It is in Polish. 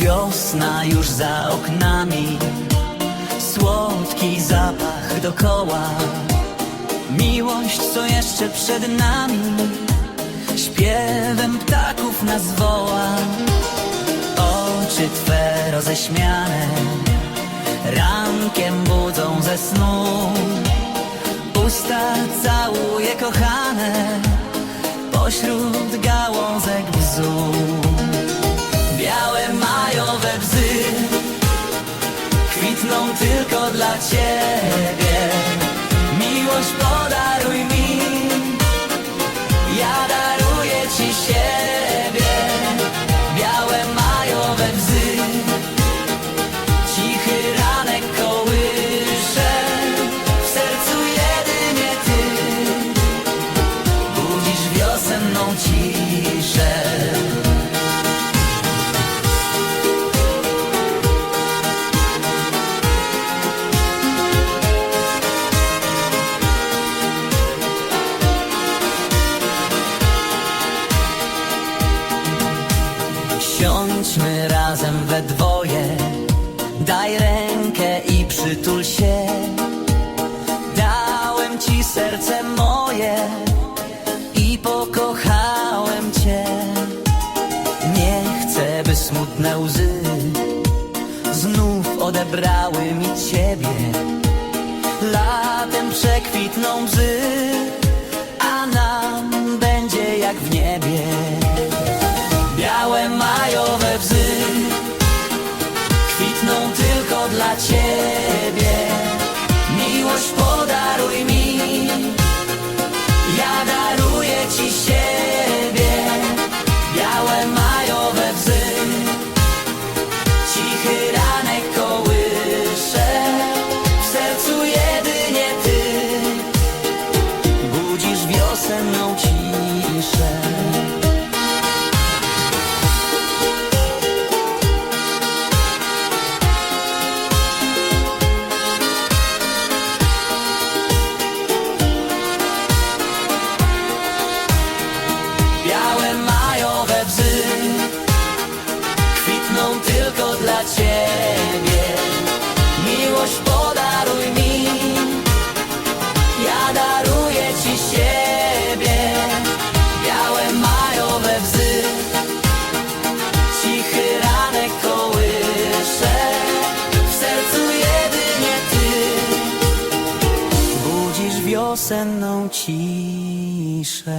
Wiosna już za oknami, słodki zapach dokoła. Miłość, co jeszcze przed nami, śpiewem ptaków nas woła. Oczy Twe roześmiane, rankiem budzą ze snu. Usta całuje kochane, pośród gałązek bzu. Tylko dla ciebie. Miłość podaruj daj rękę i przytul się. Dałem ci serce moje i pokochałem cię. Nie chcę, by smutne łzy znów odebrały mi ciebie. Latem przekwitną bzy, a nam będzie jak w niebie. Dla ciebie. 神农七岁。